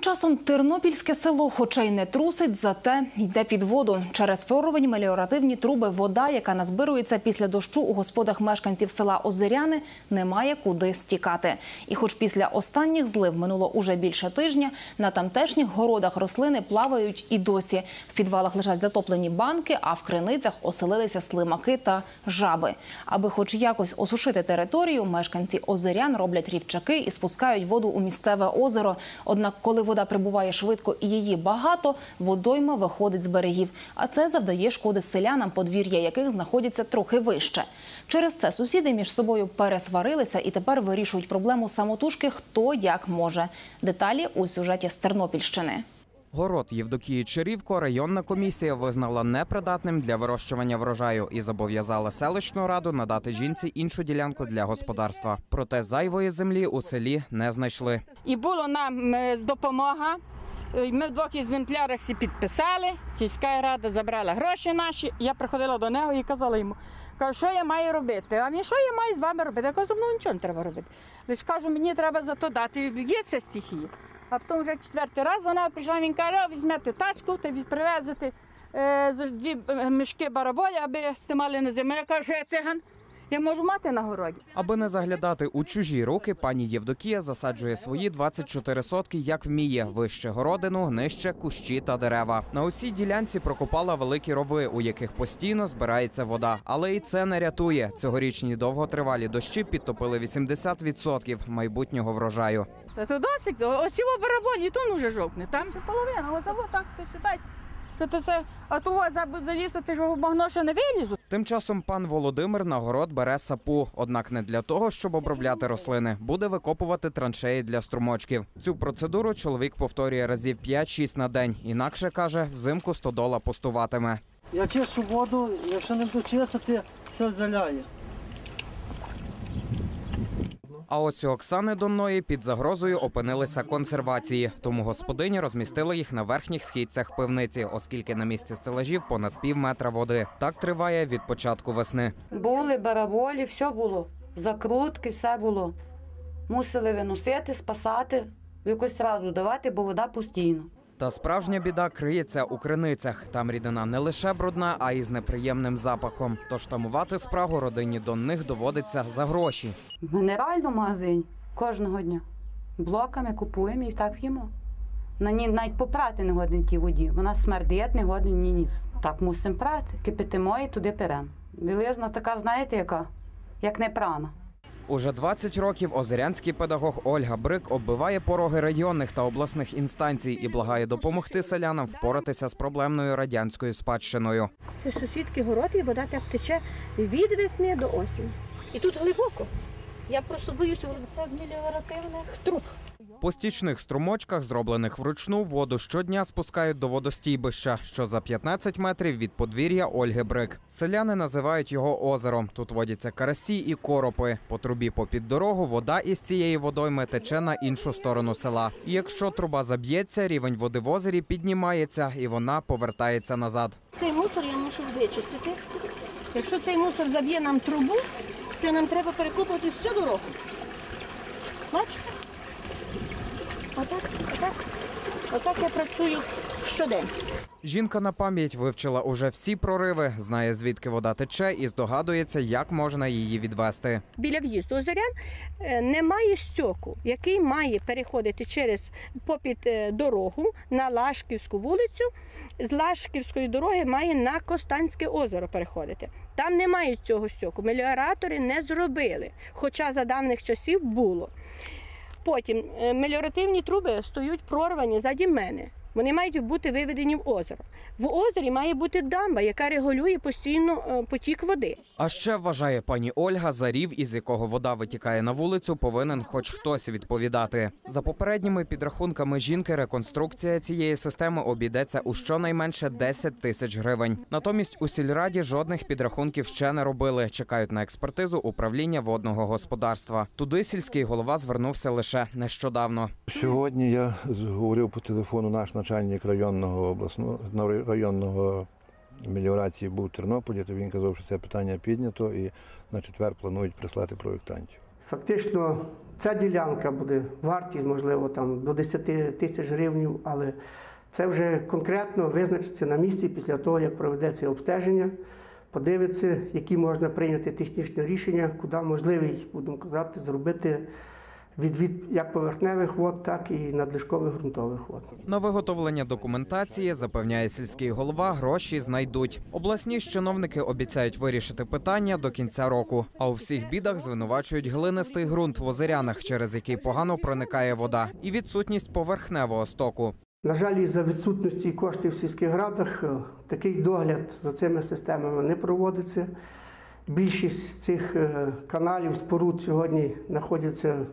Часом Тернопільське село, хоча й не трусить, зате йде під воду. Через прорвані меліоративні труби вода, яка назбирується після дощу у господах мешканців села Озеряни, не має куди стікати. І хоч після останніх злив минуло уже більше тижня, на тамтешніх городах рослини плавають і досі. В підвалах лежать затоплені банки, а в криницях оселилися слимаки та жаби. Аби хоч якось осушити територію, мешканці Озерян роблять рівчаки і спускають воду у місцеве озеро. Однак, коли вода прибуває швидко і її багато, водойма виходить з берегів. А це завдає шкоди селянам, подвір'я яких знаходяться трохи вище. Через це сусіди між собою пересварилися і тепер вирішують проблему самотужки хто як може. Деталі у сюжеті з Тернопільщини. Город Євдокії Черівко районна комісія визнала непридатним для вирощування врожаю і зобов'язала селищну раду надати жінці іншу ділянку для господарства. Проте зайвої землі у селі не знайшли. І було нам е, допомога. Е, Ми вдвох із землярах всі підписали. Сільська рада забрала гроші наші. Я приходила до нього і казала йому, кажу, що я маю робити? А він що я маю з вами робити? Я кажу, ну нічого не треба робити. Лише кажу, мені треба за то дати. Є це стихія. А потім вже четвертий раз вона прийшла, він каже, візьмете тачку та відпривезете е, дві е, мішки бараболі, аби стимали на зиму. Я кажу, я циган. Я можу мати на городі. Аби не заглядати у чужі руки, пані Євдокія засаджує свої 24 сотки, як вміє, вище городину, нижче кущі та дерева. На усій ділянці прокопала великі рови, у яких постійно збирається вода. Але і це не рятує. Цьогорічні довготривалі дощі підтопили 80% майбутнього врожаю. Та то досить, ось його бараболі, то він вже жовкне. Там ще половина, ось або так, ти считай. То то це, а того залізти, ти ж в багно ще не вилізу. Тим часом пан Володимир на город бере сапу, однак не для того, щоб обробляти рослини, буде викопувати траншеї для струмочків. Цю процедуру чоловік повторює разів 5-6 на день. Інакше каже, взимку стодола пустуватиме. Я чищу воду, якщо не буду чистити, все заляє. А ось у Оксани Донної під загрозою опинилися консервації, тому господині розмістили їх на верхніх східцях пивниці, оскільки на місці стелажів понад пів метра води. Так триває від початку весни. Були бараболі, все було. Закрутки, все було. Мусили виносити, спасати, якусь раду давати, бо вода постійно. Та справжня біда криється у криницях. Там рідина не лише брудна, а й з неприємним запахом. Тож тамувати спрагу родині Донних доводиться за гроші. В мінеральному магазині кожного дня. Блоками купуємо і так п'ємо. На ній навіть попрати не годин тій воді. Вона смердить, не годин ні ніс. Так мусимо прати, кипятимо і туди перемо. Білизна така, знаєте, яка? Як не прана. Уже 20 років озерянський педагог Ольга Брик оббиває пороги районних та обласних інстанцій і благає допомогти селянам впоратися з проблемною радянською спадщиною. Це сусідки город, і вода так тече від весни до осені. І тут глибоко. Я просто боюся, це з меліоративних труб. По стічних струмочках, зроблених вручну, воду щодня спускають до водостійбища, що за 15 метрів від подвір'я Ольги Брик. Селяни називають його озером. Тут водяться карасі і коропи. По трубі попід дорогу вода із цієї водойми тече на іншу сторону села. І якщо труба заб'ється, рівень води в озері піднімається і вона повертається назад. Цей мусор я мушу вичистити. Якщо цей мусор заб'є нам трубу, то нам треба перекопувати всю дорогу. Бачите? Я працюю щодень. Жінка на пам'ять вивчила уже всі прориви, знає звідки вода тече і здогадується, як можна її відвести. Біля в'їзду озерян е, немає стьоку, який має переходити через попід е, дорогу на Лашківську вулицю. З Лашківської дороги має на Костанське озеро переходити. Там немає цього стьоку. Меліоратори не зробили, хоча за давних часів було. Потім е, меліоративні труби стоять прорвані заді мене. Вони мають бути виведені в озеро. В озері має бути дамба, яка регулює постійно е, потік води. А ще вважає пані Ольга, за рів, із якого вода витікає на вулицю, повинен хоч хтось відповідати. За попередніми підрахунками жінки, реконструкція цієї системи обійдеться у щонайменше 10 тисяч гривень. Натомість у сільраді жодних підрахунків ще не робили. Чекають на експертизу управління водного господарства. Туди сільський голова звернувся лише нещодавно. Сьогодні я говорив по телефону наш начальник районного обласного районного меліорації був в Тернополі, то він казав, що це питання піднято і на четвер планують прислати проєктантів. Фактично Ця ділянка буде вартість, можливо, там до 10 тисяч гривень, але це вже конкретно визначиться на місці після того, як проведеться обстеження, подивиться, які можна прийняти технічне рішення, куди можливий, будемо казати, зробити відвід як поверхневих вод, так і надлишкових ґрунтових вод. На виготовлення документації запевняє сільський голова, гроші знайдуть. Обласні чиновники обіцяють вирішити питання до кінця року. А у всіх бідах звинувачують глинистий ґрунт в озерянах, через який погано проникає вода, і відсутність поверхневого стоку. На жаль, із-за відсутності коштів в сільських радах е, такий догляд за цими системами не проводиться. Більшість цих е, каналів, споруд сьогодні знаходяться,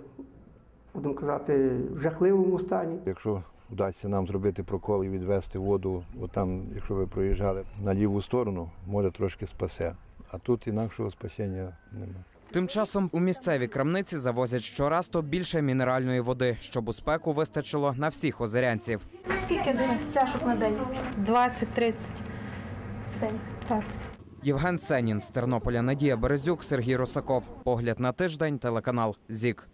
будемо казати, в жахливому стані. Якщо вдасться нам зробити прокол і відвести воду, от там, якщо ви проїжджали на ліву сторону, може трошки спасе. А тут інакшого спасіння немає. Тим часом у місцеві крамниці завозять щораз то більше мінеральної води, щоб у спеку вистачило на всіх озерянців. Скільки десь пляшок на день? 20-30 день. Так. Євген Сенін з Тернополя, Надія Березюк, Сергій Росаков. Погляд на тиждень, телеканал ЗІК.